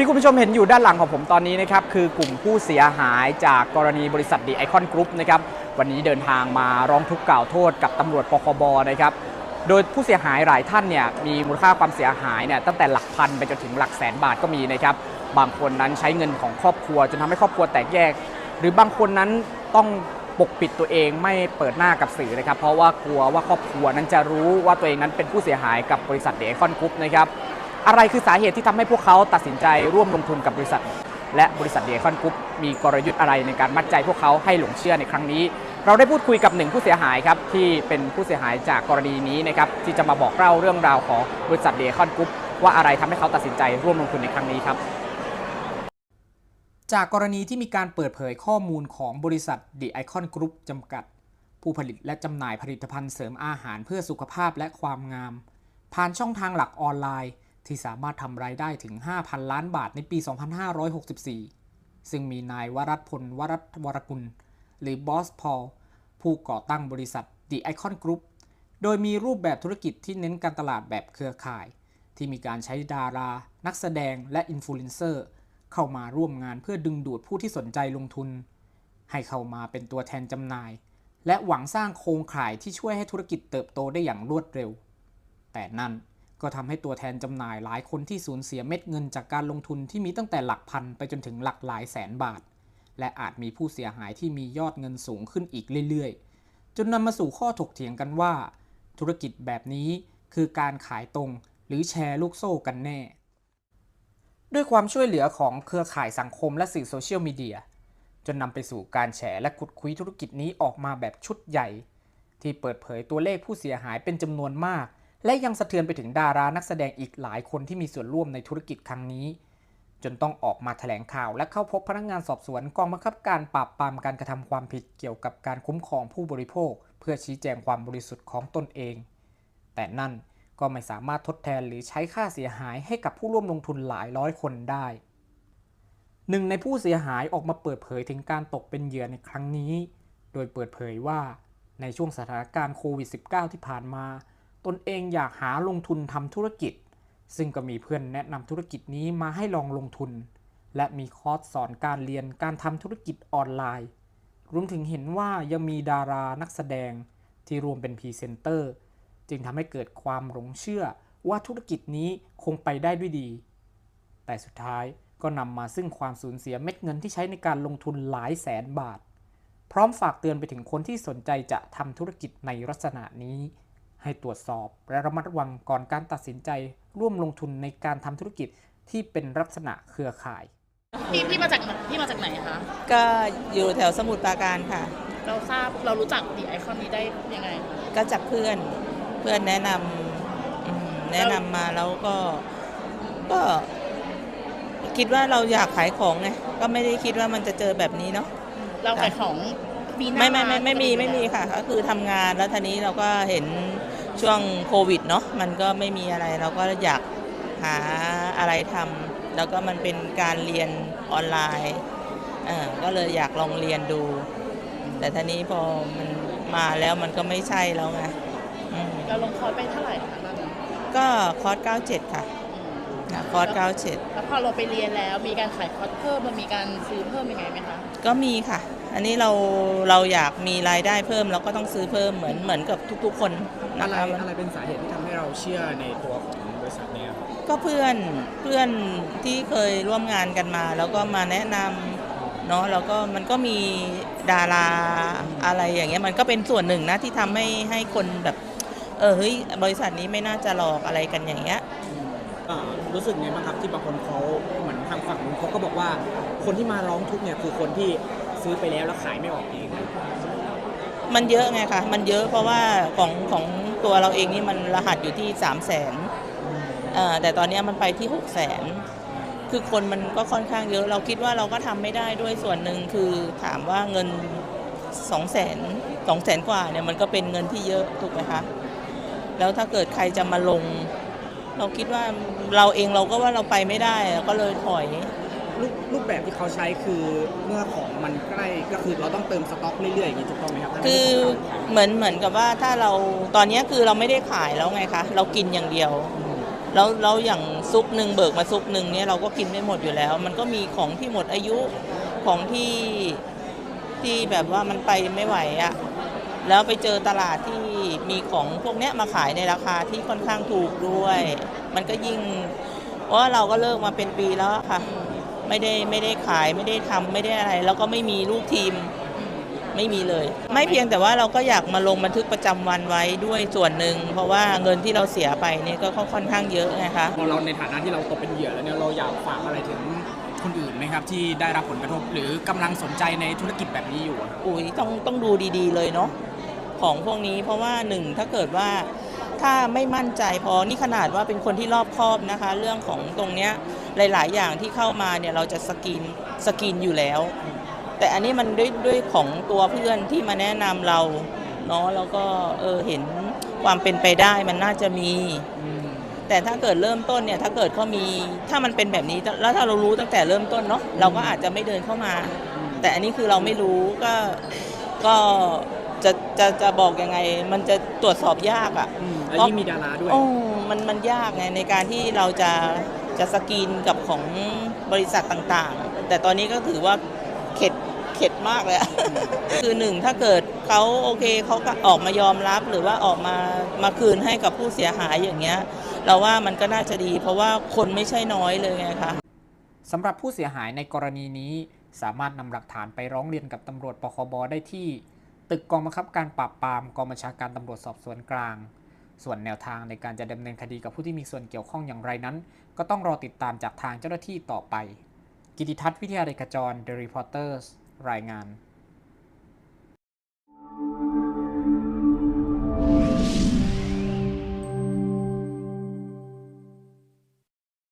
ที่คุณผู้ชมเห็นอยู่ด้านหลังของผมตอนนี้นะครับคือกลุ่มผู้เสียหายจากกรณีบริษัทดีไอคอนกรุ๊ปนะครับวันนี้เดินทางมาร้องทุกข์กล่าวโทษกับตำรวจปคบนะครับโดยผู้เสียหายหลายท่านเนี่ยมีมูลค่าความเสียหายเนี่ยตั้งแต่หลักพันไปจนถึงหลักแสนบาทก็มีนะครับบางคนนั้นใช้เงินของครอบครัว จนทำให้ครอบครัวแตกแยก หรือบางคนนั้นต้องปกปิดตัวเองไม่เปิดหน้ากับสื่อนะครับเพราะว่ากลัวว่าครอบครัวนั้นจะรู้ว่าตัวเองนั้นเป็นผู้เสียหายกับบริษัทเดคอนกรุ๊ปนะครับ อะไรคือสาเหตุที่ทำให้พวกเขาตัดสินใจร่วมลงทุนกับบริษัท และบริษัทเดคอนกรุ๊ปมีกลยุทธ์อะไรในการมัดใจพวกเขาให้หลงเชื่อในครั้งนี้ เราได้พูดคุยกับหนึ่งผู้เสียหายครับที่เป็นผู้เสียหายจากกรณีนี้นะครับที่จะมาบอกเล่าเรื่องราวของบริษัทเดคอนกรุ๊ปว่าอะไรทำให้เขาตัดสินใจร่วมลงทุนในครั้งนี้ครับจากกรณีที่มีการเปิดเผยข้อมูลของบริษัท The Icon Group จำกัด ผู้ผลิตและจำหน่ายผลิตภัณฑ์เสริมอาหารเพื่อสุขภาพและความงาม ผ่านช่องทางหลักออนไลน์ ที่สามารถทำรายได้ถึง 5,000 ล้านบาทในปี 2564 ซึ่งมีนายวรัตพลวรัตวรกุล หรือบอสพอลผู้ก่อตั้งบริษัท The Icon Group โดยมีรูปแบบธุรกิจที่เน้นการตลาดแบบเครือข่าย ที่มีการใช้ดารา นักแสดงและอินฟลูเอนเซอร์เข้ามาร่วมงานเพื่อดึงดูดผู้ที่สนใจลงทุน ให้เข้ามาเป็นตัวแทนจำหน่าย และหวังสร้างโครงข่ายที่ช่วยให้ธุรกิจเติบโตได้อย่างรวดเร็ว แต่นั่น ก็ทำให้ตัวแทนจำหน่ายหลายคนที่สูญเสียเม็ดเงินจากการลงทุนที่มีตั้งแต่หลักพันไปจนถึงหลักหลายแสนบาท และอาจมีผู้เสียหายที่มียอดเงินสูงขึ้นอีกเรื่อยๆ จนนำมาสู่ข้อถกเถียงกันว่า ธุรกิจแบบนี้คือการขายตรงหรือแชร์ลูกโซ่กันแน่ ด้วยความช่วยเหลือของเครือข่ายสังคมและสื่อโซเชียลมีเดียจนนำไปสู่การแฉและขุดคุยธุรกิจนี้ออกมาแบบชุดใหญ่ ที่เปิดเผยตัวเลขผู้เสียหายเป็นจำนวนมาก และยังสะเทือนไปถึงดารานักแสดงอีกหลายคนที่มีส่วนร่วมในธุรกิจครั้งนี้ จนต้องออกมาแถลงข่าวและเข้าพบพนักงานสอบสวนกองบังคับการปราบปรามการกระทำความผิดเกี่ยวกับการคุ้มครองผู้บริโภค เพื่อชี้แจงความบริสุทธิ์ของตนเอง แต่นั่นก็ไม่สามารถทดแทนหรือใช้ค่าเสียหายให้กับผู้ร่วมลงทุนหลายร้อยคนได้หนึ่งในผู้เสียหายออกมาเปิดเผยถึงการตกเป็นเหยื่อในครั้งนี้ โดยเปิดเผยว่าในช่วงสถานการณ์โควิด -19 ที่ผ่านมา ตนเองอยากหาลงทุนทำธุรกิจ ซึ่งก็มีเพื่อนแนะนำธุรกิจนี้มาให้ลองลงทุน และมีคอร์สสอนการเรียนการทำธุรกิจออนไลน์ รวมถึงเห็นว่ายังมีดารานักแสดงที่รวมเป็นพรีเซนเตอร์ จึงทำให้เกิดความหลงเชื่อว่าธุรกิจนี้คงไปได้ด้วยดี แต่สุดท้ายก็นำมาซึ่งความสูญเสียเม็ดเงินที่ใช้ในการลงทุนหลายแสนบาท พร้อมฝากเตือนไปถึงคนที่สนใจจะทำธุรกิจในลักษณะนี้ ให้ตรวจสอบและระมัดระวังก่อนการตัดสินใจ ร่วมลงทุนในการทำธุรกิจที่เป็นลักษณะเครือข่าย พี่พี่มาจากพี่มาจากไหนคะ ก็อยู่แถวสมุทรปราการค่ะ เราทราบเรารู้จักดีไอคอนนี้ได้ยังไงคะก็จากเพื่อนเพื่อนแนะนำอืมแนะนำมาแล้วก็ก็ คิดว่าเราอยากขายของไงก็ไม่ได้คิดว่ามันจะเจอแบบนี้เนาะ เราขายของมีหน้าไม่ไม่ไม่ร้านไม่มีปกติไม่มีค่ะ ก็คือทำงานแล้วทีนี้เราก็เห็น ช่วงโควิดเนาะมันก็ไม่มีอะไรเราก็อยากหาอะไรทำแล้วก็มันเป็นการเรียนออนไลน์เออก็เลยอยากลองเรียนดู แต่ทีนี้พอมันมาแล้วมันก็ไม่ใช่แล้วไงอืมเราลงคอร์สไปเท่าไหร่คะตอนนั้นก็คอร์ส 97 ค่ะอืม นะคอร์ส97 แล้วพอเราไปเรียนแล้วมีการขายคอร์สเพิ่มมันมีการซื้อเพิ่มยังไงไหมคะ ก็มีค่ะ อันนี้เราเราอยากมีรายได้เพิ่มเราก็ต้องซื้อเพิ่มเหมือนเหมือนกับทุกๆ คนนะอะไรคะอะไรเป็นสาเหตุที่ทำให้เราเชื่อในตัวของบริษัทเนี้ยก็เพื่อนเพื่อนที่เคยร่วมงานกันมา แล้วก็มาแนะนำเนาะแล้วก็มันก็มีดาราอะไรอย่างเงี้ยมันก็เป็นส่วนหนึ่งนะที่ทำให้ให้คนแบบ เออเฮ้ยบริษัทนี้ไม่น่าจะหลอกอะไรกันอย่างเงี้ย อ่ารู้สึกไงบ้างครับที่บางคนเขาเหมือนทางฝั่งนู้นเขาก็บอกว่า คนที่มาร้องทุกข์เนี่ยคือคนที่ซื้อไปแล้วแล้วขายไม่ออกเองมันเยอะไงคะมันเยอะเพราะว่าของของตัวเราเองนี่มันรหัสอยู่ที่3 0 0แสนแต่ตอนเนี้ยมันไปที่6 0แสนคือคนมันก็ค่อนข้างเยอะ เราคิดว่าเราก็ทำไม่ได้ด้วยส่วนหนึ่งคือถามว่าเงิน2 0 0แสนสองแสนกว่าเนี่ยมันก็เป็นเงินที่เยอะถูกไหมคะ แล้วถ้าเกิดใครจะมาลง เราคิดว่าเราเองเราก็ว่าเราไปไม่ได้เราก็เลยถอย รูปรูปแบบที่เขาใช้คือเมื่อของมันใกล้ก็คือเราต้องเติมสต็อกเรื่อยๆอย่างนี้ถูกต้องไหมครับคือเหมือนเหมือนกับว่าถ้าเราตอนเนี้ยคือเราไม่ได้ขายแล้วไงคะเรากินอย่างเดียวพแล้วแล้วอย่างซุปหนึ่งเบิกมาซุปหนึ่งเนี่ยเราก็กินไม่หมดอยู่แล้ว มันก็มีของที่หมดอายุของที่ที่แบบว่ามันไปไม่ไหวอะ แล้วไปเจอตลาดที่มีของพวกเนี้ยมาขายในราคาที่ค่อนข้างถูกด้วย มันก็ยิ่งเพราะว่าเราก็เลิกมาเป็นปีแล้วอะค่ะ ไม่ได้ไม่ได้ขายไม่ได้ทำไม่ได้อะไร แล้วก็ไม่มีลูกทีมไม่มีเลย ไม่เพียงแต่ว่าเราก็อยากมาลงบันทึกประจำวันไว้ด้วยส่วนหนึ่ง เพราะว่าเงินที่เราเสียไปเนี่ยก็ค่อนข้างเยอะไงคะพอเราในฐานะที่เราตกเป็นเหยื่อแล้วเนี่ยเราอยากฝากอะไรถึงคนอื่นไหมครับที่ได้รับผลกระทบหรือกำลังสนใจในธุรกิจแบบนี้อยู่อะครับอุ้ยต้องต้องดูดีๆเลยเนาะ ของพวกนี้ เพราะว่าหนึ่งถ้าเกิดว่าถ้าไม่มั่นใจพอนี่ขนาดว่าเป็นคนที่รอบคอบนะคะ เรื่องของตรงเนี้ยหลาย ๆ อย่างที่เข้ามาเนี่ยเราจะสกรีนสกรีนอยู่แล้ว แต่อันนี้มันด้วยด้วยของตัวเพื่อนที่มาแนะนำเราเนาะแล้วก็เออเห็นความเป็นไปได้มันน่าจะมี แต่ถ้าเกิดเริ่มต้นเนี่ยถ้าเกิดเขามีถ้ามันเป็นแบบนี้แล้วถ้าเรารู้ตั้งแต่เริ่มต้นเนาะเราก็อาจจะไม่เดินเข้ามา แต่อันนี้คือเราไม่รู้ก็ก็ จะจะจะบอกยังไง มันจะตรวจสอบยากอะ่ะแล้วยิ่งมีดาราด้วย โอ้มันมันยากไงในการที่เราจะจะสกรีนกับของบริษัทต่างๆ แต่ตอนนี้ก็ถือว่าเข็ดเข็ดมากเลยอะ คือหนึ่งถ้าเกิดเขาโอเคเขาก็ออกมายอมรับหรือว่าออกมามาคืนให้กับผู้เสียหายอย่างเงี้ย เราว่ามันก็น่าจะดี เพราะว่าคนไม่ใช่น้อยเลยไงคะ สำหรับผู้เสียหายในกรณีนี้ สามารถนำหลักฐานไปร้องเรียนกับตำรวจปคบได้ที่ ตึกกองบังคับการปราบปรามกองบัญชาการตำรวจสอบสวนกลาง ส่วนแนวทางในการจะดำเนินคดีกับผู้ที่มีส่วนเกี่ยวข้องอย่างไรนั้น ก็ต้องรอติดตามจากทางเจ้าหน้าที่ต่อไป กิติทัศน์วิทยาเดชขจร The Reporters รายงาน